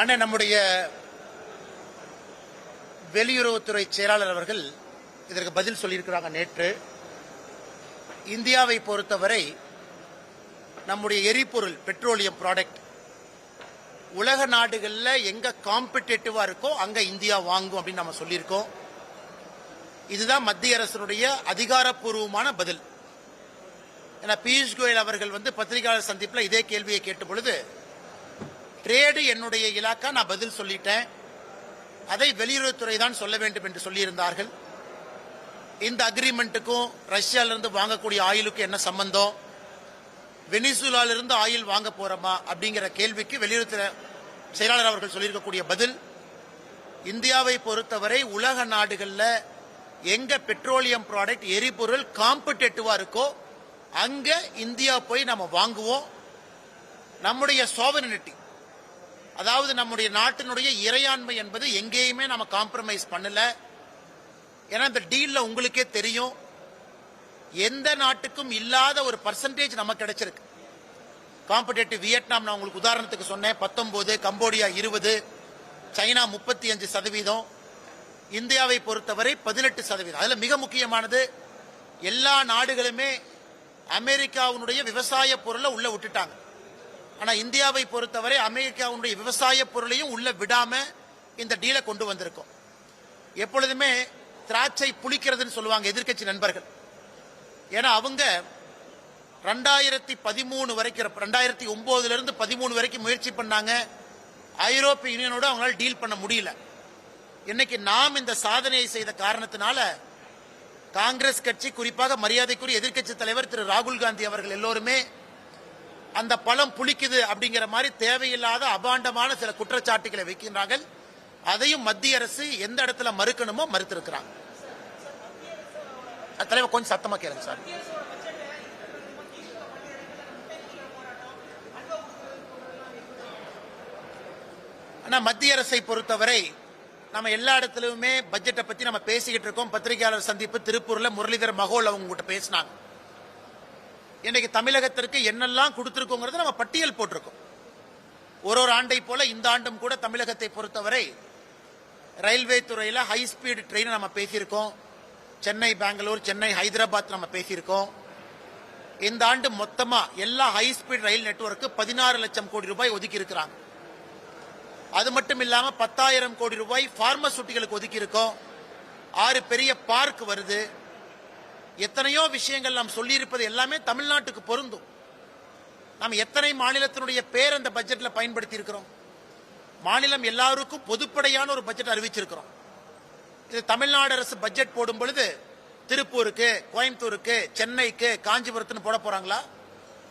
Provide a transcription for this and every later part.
அண்ணன் நம்முடைய வெளியுறவுத்துறை செயலாளர் அவர்கள் இதற்கு பதில் சொல்லியிருக்கிறாங்க நேற்று. இந்தியாவை பொறுத்தவரை நம்முடைய எரிபொருள் பெட்ரோலியம் ப்ராடக்ட் உலக நாடுகளில் எங்க காம்படிட்டிவா இருக்கோ அங்க இந்தியா வாங்கும் அப்படின்னு நம்ம சொல்லியிருக்கோம். இதுதான் மத்திய அரசினுடைய அதிகாரப்பூர்வமான பதில். ஏன்னா பியூஷ் கோயல் அவர்கள் வந்து பத்திரிகையாளர் சந்திப்பில் இதே கேள்வியை கேட்ட பொழுது ட்ரேடு என்னுடைய இலாக்கா நான் பதில் சொல்லிட்டேன். அதை வெளியுறவுத்துறை தான் சொல்ல வேண்டும் என்று சொல்லியிருந்தார்கள். இந்த அக்ரிமெண்ட்டுக்கும் ரஷ்யாவிலிருந்து வாங்கக்கூடிய ஆயிலுக்கும் என்ன சம்பந்தம்? வெனிசுலாலிருந்து ஆயில் வாங்க போறோமா? அப்படிங்கிற கேள்விக்கு வெளியுறவுத்துறை செயலாளர் அவர்கள் சொல்லியிருக்கக்கூடிய பதில் இந்தியாவை பொறுத்தவரை உலக நாடுகளில் எங்க பெட்ரோலியம் ப்ராடக்ட் எரிபொருள் காம்படிட்டிவா இருக்கோ அங்க இந்தியா போய் நம்ம வாங்குவோம். நம்முடைய சோவனிட்டி அதாவது நம்முடைய நாட்டினுடைய இறையாண்மை என்பது எங்கேயுமே நம்ம காம்ப்ரமைஸ் பண்ணல. ஏன்னா இந்த டீல்ல உங்களுக்கே தெரியும். எந்த நாட்டுக்கும் இல்லாத ஒரு பர்சன்டேஜ் நமக்கு கிடைச்சிருக்கு. காம்படேட்டிவ் வியட்நாம் நான் உங்களுக்கு உதாரணத்துக்கு சொன்னேன். பத்தொன்பது கம்போடியா இருபது சைனா முப்பத்தி அஞ்சு சதவீதம் இந்தியாவை பொறுத்தவரை பதினெட்டு சதவீதம். அதில் மிக முக்கியமானது எல்லா நாடுகளுமே அமெரிக்காவினுடைய விவசாய பொருளை உள்ள விட்டுட்டாங்க. ஆனா இந்தியாவை பொறுத்தவரை அமெரிக்காவுடைய விவசாய பொருளையும் உள்ள விடாம இந்த டீலை கொண்டு வந்திருக்கோம். எப்பொழுதுமே திராட்சை புளிக்கிறதுன்னு சொல்லுவாங்க எதிர்க்கட்சி நண்பர்கள். ஏன்னா அவங்க ரெண்டாயிரத்தி பதிமூணு வரைக்கும் ரெண்டாயிரத்தி ஒன்பதுல இருந்து பதிமூணு வரைக்கும் முயற்சி பண்ணாங்க. ஐரோப்பிய யூனியனோட அவங்களால டீல் பண்ண முடியல. இன்னைக்கு நாம் இந்த சாதனையை செய்த காரணத்தினால காங்கிரஸ் கட்சி குறிப்பாக மரியாதைக்குரிய எதிர்க்கட்சி தலைவர் திரு ராகுல் காந்தி அவர்கள் எல்லோருமே அந்த பழம் புளிக்குது அப்படிங்கிற மாதிரி தேவையில்லாத அபாண்டமான சில குற்றச்சாட்டுகளை வைக்கின்றார்கள். அதையும் மத்திய அரசு எந்த இடத்துல மறுக்கணுமோ மறுத்திருக்கிறாங்க. தலைவர் கொஞ்சம் சத்தமா கேளுங்க சார். ஆனா மத்திய அரசை பொறுத்தவரை நம்ம எல்லா இடத்துலயுமே பட்ஜெட்டை பத்தி நம்ம பேசிக்கிட்டு இருக்கோம். பத்திரிகையாளர் சந்திப்பு திருப்பூர்ல முரளிதர் மகோல் அவங்க கிட்ட பேசினாங்க. இன்னைக்கு தமிழகத்திற்கு என்னெல்லாம் கொடுத்திருக்கோங்கிறத நம்ம பட்டியல் போட்டிருக்கோம். ஒரு ஒரு ஆண்டை போல இந்த ஆண்டும் கூட தமிழகத்தை பொறுத்தவரை ரயில்வே துறையில் ஹை ஸ்பீடு ட்ரெயினை நம்ம பேசியிருக்கோம். சென்னை பெங்களூர் சென்னை ஹைதராபாத் நம்ம பேசியிருக்கோம். இந்த ஆண்டு மொத்தமாக எல்லா ஹை ஸ்பீட் ரயில் நெட்வொர்க்கு பதினாறு லட்சம் கோடி ரூபாய் ஒதுக்கி இருக்கிறாங்க. அது மட்டும் இல்லாமல் பத்தாயிரம் கோடி ரூபாய் பார்மசூட்டிகளுக்கு ஒதுக்கி இருக்கோம். ஆறு பெரிய பார்க் வருது. எத்தனையோ விஷயங்கள் நாம் சொல்லியிருப்பது எல்லாமே தமிழ்நாட்டுக்கு பொருந்தும். நாம் எத்தனை மாநிலத்தினுடைய பேர் அந்த பட்ஜெட்டில் பயன்படுத்தி இருக்கிறோம் மாநிலம் எல்லாருக்கும் பொதுப்படையான ஒரு பட்ஜெட் அறிவிச்சிருக்கிறோம். இது தமிழ்நாடு அரசு பட்ஜெட் போடும் பொழுது திருப்பூருக்கு கோயம்புத்தூருக்கு சென்னைக்கு காஞ்சிபுரத்துன்னு போட போறாங்களா?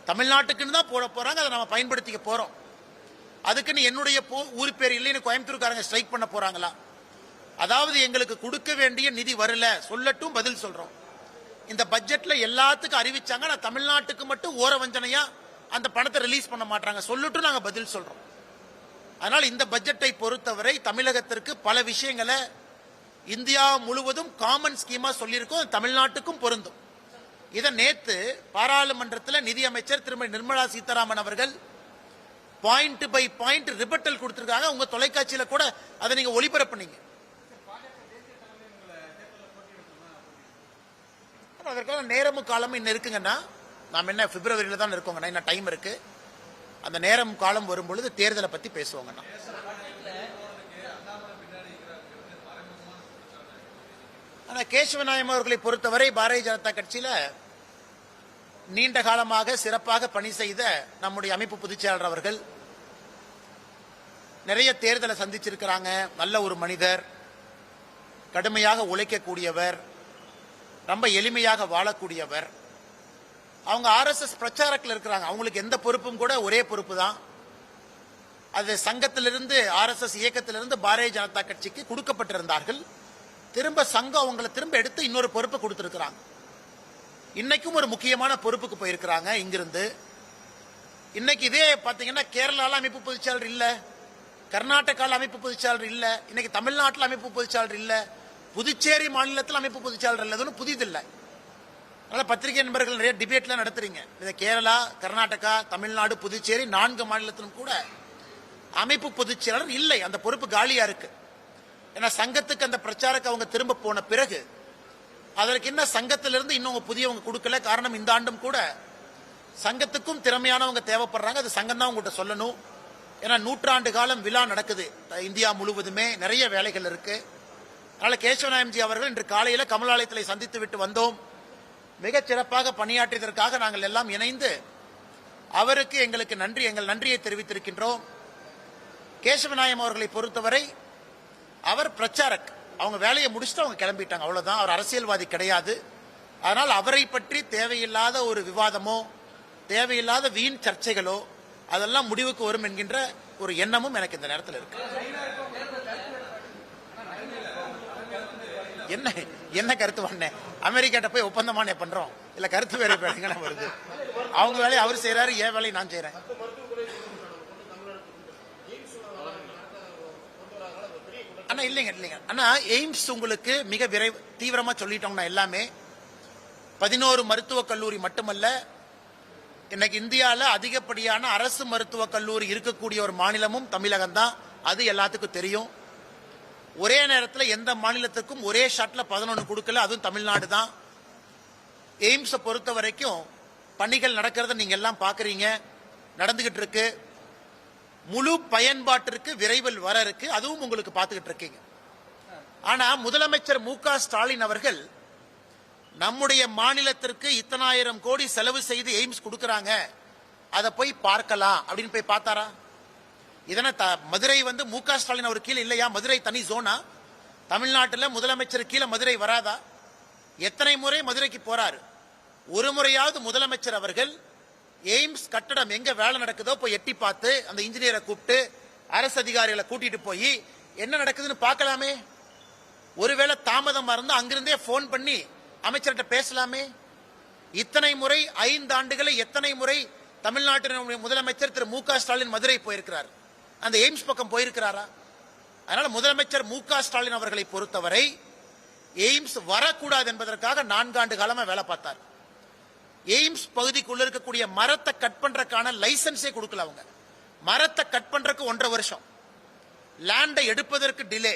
தமிழ்நாட்டுக்குன்னு தான் போட போறாங்க அதை நம்ம பயன்படுத்திக்க போறோம். அதுக்குன்னு என்னுடைய போ- ஊர் பேர் இல்லைன்னு கோயம்புத்தூர்காரங்க ஸ்ட்ரைக் பண்ண போறாங்களா? அதாவது எங்களுக்கு கொடுக்க வேண்டிய நிதி வரல சொல்லட்டும் பதில் சொல்றோம். இந்த பட்ஜெட்ல எல்லாத்துக்கும் அறிவிச்சாங்க. நான் தமிழ்நாட்டுக்கு மட்டும் ஓர வஞ்சனையா அந்த பணத்தை ரிலீஸ் பண்ண மாட்டாங்க சொல்லிட்டு நாங்க பதில் சொல்றோம். அதனால் இந்த பட்ஜெட்டை பொறுத்தவரை தமிழகத்திற்கு பல விஷயங்களை இந்தியா முழுவதும் காமன் ஸ்கீமா சொல்லியிருக்கோம். தமிழ்நாட்டுக்கும் பொருந்தும். இதை நேத்து பாராளுமன்றத்தில் நிதியமைச்சர் திருமதி நிர்மலா சீதாராமன் அவர்கள் பாயிண்ட் பை பாயிண்ட் ரிபட்டல் கொடுத்திருக்காங்க. உங்க தொலைக்காட்சியில கூட அதை நீங்க ஒளிபரப்புனீங்க. ஆனா, அதற்கான நேரமும் காலமும் இன்னும் இருக்குங்கன்னா நாம் என்ன பிப்ரவரியில் தான் இருக்கோங்கண்ணா. இன்னும் டைம் இருக்கு. அந்த நேரம் காலம் வரும் பொழுது தேர்தலை பத்தி பேசுவாங்கண்ணா. ஆனா கேசவநாயம் அவர்களை பொறுத்தவரை பாரதிய ஜனதா கட்சியில நீண்ட காலமாக சிறப்பாக பணி செய்த நம்முடைய அமைப்பு பொதுச்செயலாளர் அவர்கள் நிறைய தேர்தலை சந்திச்சிருக்கிறாங்க. நல்ல ஒரு மனிதர் கடுமையாக உழைக்கக்கூடியவர் ரொம்ப எளிமையாக வாழக்கூடியவர். அவங்க ஆர்எஸ்எஸ் பிரச்சாரத்தில் இருக்கிறாங்க. அவங்களுக்கு எந்த பொறுப்பும் கூட ஒரே பொறுப்பு தான். அது சங்கத்திலிருந்து ஆர்எஸ்எஸ் இயக்கத்திலிருந்து பாரதிய ஜனதா கட்சிக்கு கொடுக்கப்பட்டிருந்தார்கள். திரும்ப சங்கம் அவங்களை திரும்ப எடுத்து இன்னொரு பொறுப்பை கொடுத்துருக்குறாங்க. இன்னைக்கும் ஒரு முக்கியமான பொறுப்புக்கு போயிருக்கிறாங்க இங்கிருந்து. இன்னைக்கு இதே பார்த்தீங்கன்னா கேரளாவில் அமைப்பு பொதுச்சாளர் இல்லை. கர்நாடகாவில் அமைப்பு பொதுச்சாளர் இல்லை. இன்னைக்கு தமிழ்நாட்டில் அமைப்பு பொதுச்சாளர் இல்லை. புதுச்சேரி மாநிலத்தில் அமைப்பு பொதுச்செயலாளர் இல்லை. புதிதில்லை. அதனால் பத்திரிகை நண்பர்கள் நிறைய டிபேட்லாம் நடத்துறீங்க. இதை கேரளா கர்நாடகா தமிழ்நாடு புதுச்சேரி நான்கு மாநிலத்திலும் கூட அமைப்பு பொதுச் இல்லை. அந்த பொறுப்பு காலியா இருக்கு. ஏன்னா சங்கத்துக்கு அந்த பிரச்சாரக்கு அவங்க திரும்ப போன பிறகு அதற்கு என்ன சங்கத்திலிருந்து இன்னும் புதியவங்க கொடுக்கல. காரணம் இந்த ஆண்டும் கூட சங்கத்துக்கும் திறமையானவங்க தேவைப்படுறாங்க. அது சங்கம் தான் உங்கள்கிட்ட சொல்லணும். ஏன்னா நூற்றாண்டு காலம் விழா நடக்குது. இந்தியா முழுவதுமே நிறைய வேலைகள் இருக்குது அதனால் கேசவநாயம்ஜி அவர்கள் இன்று காலையில் கமலாலயத்தில் சந்தித்து விட்டு வந்தோம். மிகச் சிறப்பாக பணியாற்றியதற்காக நாங்கள் எல்லாம் இணைந்து அவருக்கு எங்களுக்கு நன்றி எங்கள் நன்றியை தெரிவித்திருக்கின்றோம். கேசவநாயம் அவர்களை பொறுத்தவரை அவர் பிரச்சாரக் அவங்க வேலையை முடிச்சுட்டு அவங்க கிளம்பிட்டாங்க. அவ்வளோதான் அவர் அரசியல்வாதி கிடையாது. அதனால் அவரை பற்றி தேவையில்லாத ஒரு விவாதமோ தேவையில்லாத வீண் சர்ச்சைகளோ அதெல்லாம் முடிவுக்கு வரும் என்கின்ற ஒரு எண்ணமும் எனக்கு இந்த நேரத்தில் இருக்கு. என்ன என்ன கருத்து பண்ணேன் அமெரிக்காட்ட போய் ஒப்பந்தமானே பண்றோம். இல்ல கருத்து வேற வருது? அவங்க வேலையை அவர் செய்யறாரு என் வேலையை நான் செய்யறேன் அண்ணா இல்லைங்க இல்லைங்க. அண்ணா எய்ம்ஸ் உங்களுக்கு மிக விரைவு தீவிரமா சொல்லிட்டோம்னா எல்லாமே. பதினோரு மருத்துவக் கல்லூரி மட்டுமல்ல இன்னைக்கு இந்தியாவில் அதிகப்படியான அரசு மருத்துவக் கல்லூரி இருக்கக்கூடிய ஒரு மாநிலமும் தமிழகம் தான் அது எல்லாத்துக்கும் தெரியும். ஒரே நேரத்தில் எந்த மாநிலத்துக்கும் ஒரே ஷாட்டில் பதினொன்று கொடுக்கல. அதுவும் தமிழ்நாடு தான். எய்ம்ஸை பொறுத்த வரைக்கும் பணிகள் நடக்கிறத நீங்கள் எல்லாம் பார்க்குறீங்க நடந்துக்கிட்டு இருக்கு. முழு பயன்பாட்டிற்கு விரைவில் வர இருக்கு. அதுவும் உங்களுக்கு பார்த்துக்கிட்டு இருக்கீங்க. ஆனால் முதலமைச்சர் மு ஸ்டாலின் அவர்கள் நம்முடைய மாநிலத்திற்கு இத்தனாயிரம் கோடி செலவு செய்து எய்ம்ஸ் கொடுக்குறாங்க. அதை போய் பார்க்கலாம் அப்படின்னு போய் பார்த்தாரா? இதனை மதுரை வந்து மு க ஸ்டாலின் அவர் கீழே இல்லையா? மதுரை தனி ஜோனா தமிழ்நாட்டில் முதலமைச்சர் கீழே மதுரை வராதா? எத்தனை முறை மதுரைக்கு போறாரு? ஒரு முறையாவது முதலமைச்சர் அவர்கள் எய்ம்ஸ் கட்டடம் எங்க வேலை நடக்குதோ போய் எட்டி பார்த்து அந்த இன்ஜினியரை கூப்பிட்டு அரசு அதிகாரிகளை கூட்டிட்டு போய் என்ன நடக்குதுன்னு பார்க்கலாமே? ஒருவேளை தாமதமா இருந்தா அங்கிருந்தே போன் பண்ணி அமைச்சர்கிட்ட பேசலாமே? இத்தனை முறை ஐந்து ஆண்டுகளை எத்தனை முறை தமிழ்நாட்டின் முதலமைச்சர் திரு மு க ஸ்டாலின் மதுரை போயிருக்கிறார்? அந்த எய்ம்ஸ் பக்கம் போயிருக்கிறாரா? அதனால முதலமைச்சர் மு க ஸ்டாலின் அவர்களை பொறுத்தவரை எய்ம்ஸ் வரக்கூடாது என்பதற்காக நான்காண்டு காலமா வேலை பார்த்தார். எய்ம்ஸ் பகுதிக்குள்ள இருக்கக்கூடிய மரத்தை கட் பண்றதுக்கான லைசன்ஸே கொடுக்கல அவங்க. மரத்தை கட் பண்றதுக்கு ஒன்றரை வருஷம். லேண்டை எடுப்பதற்கு டிலே.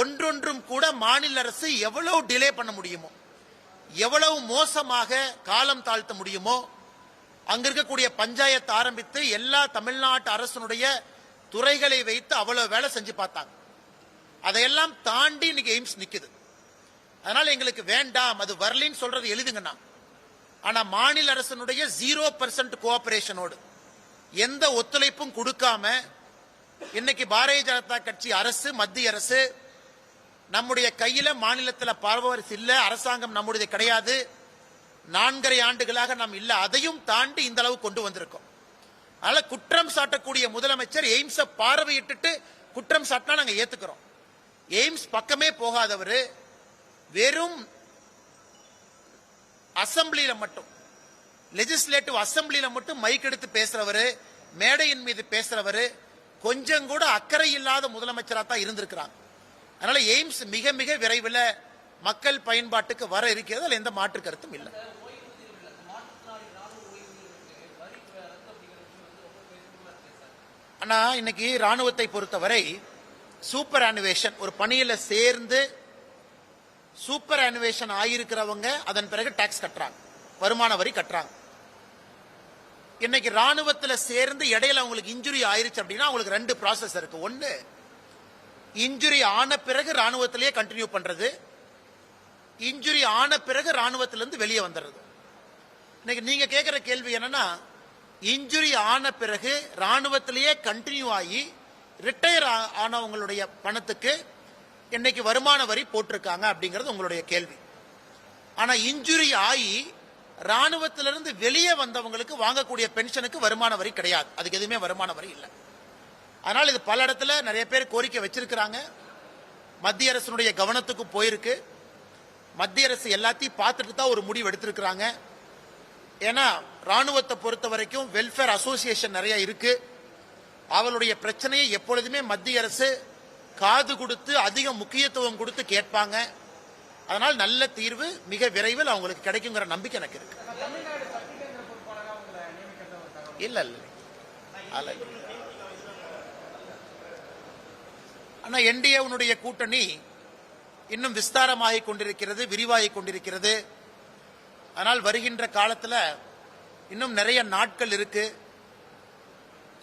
ஒன்றொன்றும் கூட மாநில அரசு எவ்வளவு டிலே பண்ண முடியுமோ எவ்வளவு மோசமாக காலம் தாழ்த்த முடியுமோ அங்க இருக்கக்கூடிய பஞ்சாயத்து ஆரம்பித்து எல்லா தமிழ்நாட்டு அரசனுடைய துறைகளை வைத்து அவ்வளவு வேலை செஞ்சு பார்த்தாங்க. அதையெல்லாம் தாண்டி இன்னைக்கு எய்ம்ஸ் நிக்குது. அதனால எங்களுக்கு வேண்டாம் அது வரலின்னு சொல்றது எழுதுங்கண்ணா ஆனா மாநில அரசனுடைய ஜீரோ பர்சன்ட் கோஆபரேஷனோடு எந்த ஒத்துழைப்பும் கொடுக்காம இன்னைக்கு பாரதிய ஜனதா கட்சி அரசு மத்திய அரசு நம்முடைய கையில மாநிலத்தில் பரவரசு இல்லை அரசாங்கம் நம்முடைய கிடையாது. நான்கரை ஆண்டுகளாக நாம் இல்லை அதையும் தாண்டி இந்த அளவு கொண்டு வந்திருக்கோம். அதனால குற்றம் சாட்டக்கூடிய முதலமைச்சர் எய்ம்ஸ பார்வையிட்டுட்டு குற்றம் சாட்டினா நாங்க ஏத்துக்கிறோம். எய்ம்ஸ் பக்கமே போகாதவர் வெறும் அசம்பிளியில மட்டும் லெஜிஸ்லேட்டிவ் அசம்பிளியில மட்டும் மைக் எடுத்து பேசுறவர் மேடையின் மீது பேசுறவர் கொஞ்சம் கூட அக்கறை இல்லாத முதலமைச்சராக தான் இருந்திருக்கிறாங்க. அதனால எய்ம்ஸ் மிக மிக விரைவில் மக்கள் பயன்பாட்டுக்கு வர இருக்கிறது அதில் எந்த மாற்று கருத்தும் இல்லை. ஆனால் இன்னைக்கு ராணுவத்தை பொறுத்தவரை சூப்பர் அனுவேஷன் ஒரு பணியில் சேர்ந்து சூப்பர் அனுவேஷன் ஆகியிருக்கிறவங்க அதன் பிறகு டாக்ஸ் கட்டுறாங்க. வருமான வரி கட்டுறாங்க. இன்னைக்கு ராணுவத்தில் சேர்ந்து இடையில அவங்களுக்கு இன்ஜுரி ஆயிருச்சு அப்படின்னா அவங்களுக்கு ரெண்டு ப்ராசஸ் இருக்கு. ஒன்று இன்ஜுரி ஆன பிறகு ராணுவத்திலேயே கண்டினியூ பண்றது. இன்ஜுரி ஆன பிறகு ராணுவத்திலிருந்து வெளியே வந்துடுறது. இன்னைக்கு நீங்க கேட்குற கேள்வி என்னன்னா இன்ஜுரி ஆன பிறகு ராணுவத்திலேயே கண்டினியூ ஆகி ரிட்டையர் ஆனவங்களுடைய பணத்துக்கு இன்னைக்கு வருமான வரி போட்டிருக்காங்க அப்படிங்கிறது உங்களுடைய கேள்வி. ஆனா இன்ஜுரி ஆகி ராணுவத்திலிருந்து வெளியே வந்தவங்களுக்கு வாங்கக்கூடிய பென்ஷனுக்கு வருமான வரி கிடையாது. அதுக்கு எதுவுமே வருமான வரி இல்லை. அதனால் இது பல இடத்துல நிறைய பேர் கோரிக்கை வச்சிருக்கிறாங்க. மத்திய அரசினுடைய கவனத்துக்கு போயிருக்கு. மத்திய அரசு எல்லாத்தையும் பார்த்துட்டு தான் ஒரு முடிவு எடுத்திருக்கிறாங்க. ஏன்னா ராணுவத்தை பொறுத்த வரைக்கும் வெல்ஃபேர் அசோசியேஷன் நிறைய இருக்கு. அவளுடைய பிரச்சனையை எப்பொழுதுமே மத்திய அரசு காது கொடுத்து அதிக முக்கியத்துவம் கொடுத்து கேட்பாங்க. அதனால் நல்ல தீர்வு மிக விரைவில் அவங்களுக்கு கிடைக்குங்கிற நம்பிக்கை எனக்கு இருக்கு. இல்ல இல்ல. ஆனா என்டிஏனுடைய கூட்டணி இன்னும் விஸ்தாரமாகிக் கொண்டிருக்கிறது விரிவாகிக் கொண்டிருக்கிறது. ஆனால் வருகின்ற காலத்துல இன்னும் நிறைய நாட்கள் இருக்கு.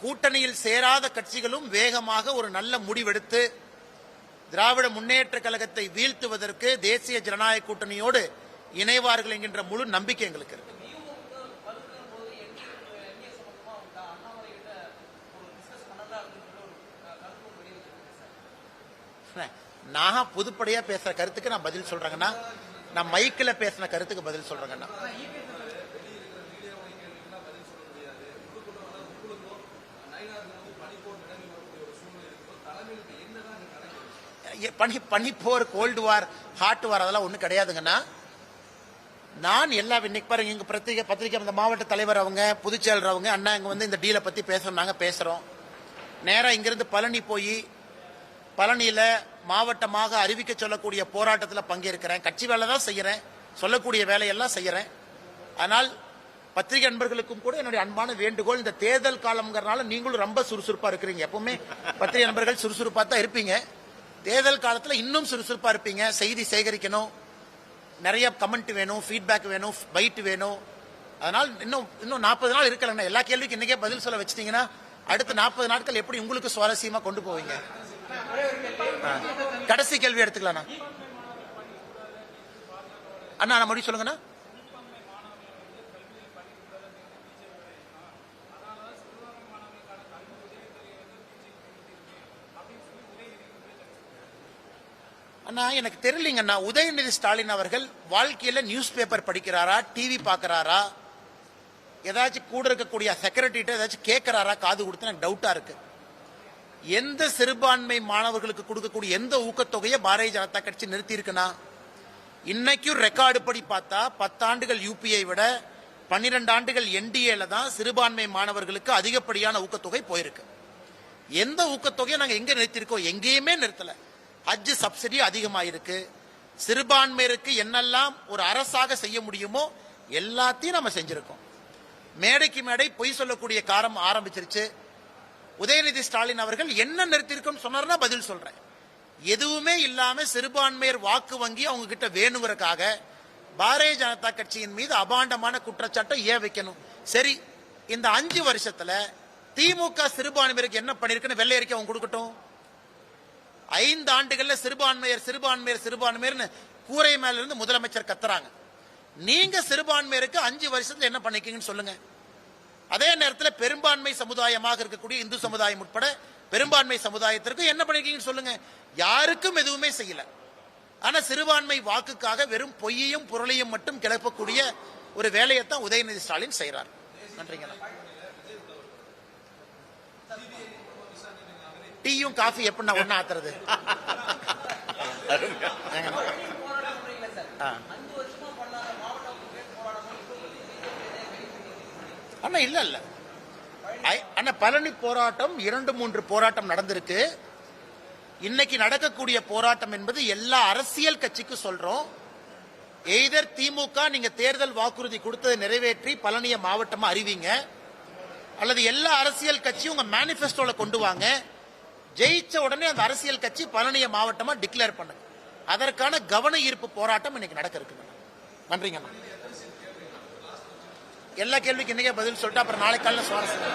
கூட்டணியில் சேராத கட்சிகளும் வேகமாக ஒரு நல்ல முடிவெடுத்து திராவிட முன்னேற்ற கழகத்தை வீழ்த்துவதற்கு தேசிய ஜனநாயக கூட்டணியோடு இணைவார்கள் என்கின்ற முழு நம்பிக்கை எங்களுக்கு இருக்கு. நான் பொதுப்படையா பேசுற கருத்துக்கு நான் பதில் சொல்றேங்கண்ணா. நான் மைக்கில் பேசின கருத்துக்கு பதில் சொல்றேங்கண்ணா. எ- பனி பனிப்போர் கோல்டு வார் ஹாட் வார் அதெல்லாம் ஒன்றும் கிடையாதுங்கண்ணா. நான் எல்லா இன்னைக்கு பாருங்க இங்கே பத்திரிகை பத்திரிகை அந்த மாவட்ட தலைவர் அவங்க பொதுச்செயலர் அவங்க அண்ணா இங்க வந்து இந்த டீலை பத்தி பேசுறோம் நாங்க பேசுறோம். நேரா இங்கிருந்து பழனி போய் பழனியில மாவட்டமாக அறிவிக்க சொல்லக்கூடிய போராட்டத்தில் பங்கேற்கிறேன். கட்சி வேலை தான் செய்யறேன். சொல்லக்கூடிய வேலையெல்லாம் செய்யறேன். ஆனால் பத்திரிகை நண்பர்களுக்கும் கூட என்னுடைய அன்பான வேண்டுகோள் இந்த தேர்தல் காலம்ங்கிறனால நீங்களும் ரொம்ப சுறுசுறுப்பா இருக்கிறீங்க. எப்பவுமே பத்திரிகை நண்பர்கள் சுறுசுறுப்பா தான் இருப்பீங்க. தேர்தல் காலத்துல இன்னும் சுறுசுறுப்பா இருப்பீங்க. செய்தி சேகரிக்கணும். நிறைய கமெண்ட் வேணும் ஃபீட்பேக் வேணும் பைட் வேணும். அதனால் இன்னும் இன்னும் நாற்பது நாள் இருக்கலங்க. எல்லா கேள்விக்கும் இன்னைக்கே பதில் சொல்ல வச்சிட்டீங்கன்னா அடுத்த நாற்பது நாட்கள் எப்படி உங்களுக்கு சுவாரஸ்யமா கொண்டு போவீங்க? கடைசி கேள்வி எடுத்துக்கலாம்ண்ணா. அண்ணா நான் மறுபடியும் சொல்லுங்கண்ணா. அண்ணா எனக்கு தெரியலீங்கண்ணா. உதயநிதி ஸ்டாலின் அவர்கள் வாழ்க்கையில நியூஸ் பேப்பர் படிக்கிறாரா டிவி பாக்குறாரா ஏதாச்சும் கூட இருக்கக்கூடிய செக்ரட்டரிட்ட ஏதாச்சும் கேட்கறாரா காது கொடுத்து எனக்கு டவுட்டா இருக்கு. எந்த சிறுபான்மை மாணவர்களுக்கு கொடுக்கக்கூடிய எந்த ஊக்கத்தொகையை பாரதிய ஜனதா கட்சி நிறுத்தி இருக்குன்னா இன்னைக்கும் ரெக்கார்டு படி பார்த்தா பத்தாண்டுகள் யூபிஐ விட பன்னிரெண்டு ஆண்டுகள் என்டிஏல தான் சிறுபான்மை மாணவர்களுக்கு அதிகப்படியான ஊக்கத்தொகை போயிருக்கு. எந்த ஊக்கத்தொகையை நாங்கள் எங்கே நிறுத்தியிருக்கோம் எங்கேயுமே நிறுத்தல. ஹஜ் சப்சிடி அதிகமாயிருக்கு. சிறுபான்மையருக்கு என்னெல்லாம் ஒரு அரசாக செய்ய முடியுமோ எல்லாத்தையும் நம்ம செஞ்சிருக்கோம். மேடைக்கு மேடை பொய் சொல்லக்கூடிய காரம் ஆரம்பிச்சிருச்சு. உதயநிதி ஸ்டாலின் அவர்கள் என்ன நிறுத்திருக்கோம்னு சொன்னார்னா பதில் சொல்றேன். எதுவுமே இல்லாம சிறுபான்மையர் வாக்கு வங்கி அவங்க கிட்ட வேணுங்கிறக்காக பாரதிய ஜனதா கட்சியின் மீது அபாண்டமான குற்றச்சாட்டை ஏன் வைக்கணும்? சரி இந்த அஞ்சு வருஷத்துல திமுக சிறுபான்மையருக்கு என்ன பண்ணிருக்குன்னு வெள்ளை அறிக்கை அவங்க கொடுக்கட்டும். ஐந்து ஆண்டுகள்ல சிறுபான்மையர் சிறுபான்மையர் சிறுபான்மையர்னு கூரை மேல இருந்து முதலமைச்சர் கத்துறாங்க. நீங்க சிறுபான்மையருக்கு அஞ்சு வருஷத்துல என்ன பண்ணிக்கீங்கன்னு சொல்லுங்க. அதே நேரத்தில் பெரும்பான்மை சமுதாயமாக இருக்கக்கூடிய இந்து சமுதாயம் உட்பட பெரும்பான்மை சமுதாயத்திற்கு என்ன பண்ணிருக்கீங்கன்னு சொல்லுங்க. யாருக்கும் எதுவுமே செய்யல. ஆனா சிறுபான்மை வாக்குக்காக வெறும் பொய்யையும் பொருளையும் மட்டும் கிளப்பக்கூடிய ஒரு வேலையைத்தான் உதயநிதி ஸ்டாலின் செய்யறார் நன்றிங்க டீயும் காஃபி எப்படின்னா ஒண்ணா ஆத்துறது? ஆ. அண்ணா இல்ல இல்ல. ஐ- அண்ணா பழனி போராட்டம் இரண்டு மூன்று போராட்டம் நடந்திருக்கு. இன்னைக்கு நடக்கக்கூடிய போராட்டம் என்பது எல்லா அரசியல் கட்சிக்கு சொல்றோம். எய்தர் திமுக நீங்க தேர்தல் வாக்குறுதி கொடுத்ததை நிறைவேற்றி பழனிய மாவட்டமா அறிவிங்க. அல்லது எல்லா அரசியல் கட்சியும் உங்க மேனிபெஸ்டோல கொண்டு வாங்க. ஜெயிச்ச உடனே அந்த அரசியல் கட்சி பழனிய மாவட்டமா டிக்ளேர் பண்ணுங்க. அதற்கான கவன ஈர்ப்பு போராட்டம் இன்னைக்கு நடக்க இருக்குங்க நன்றிங்கண்ணா எல்லா கேள்விக்கு இன்னைக்கே பதில் சொல்லிட்டு அப்புறம் நாளைக்கு காலையில் சுவாரஸ்யம்.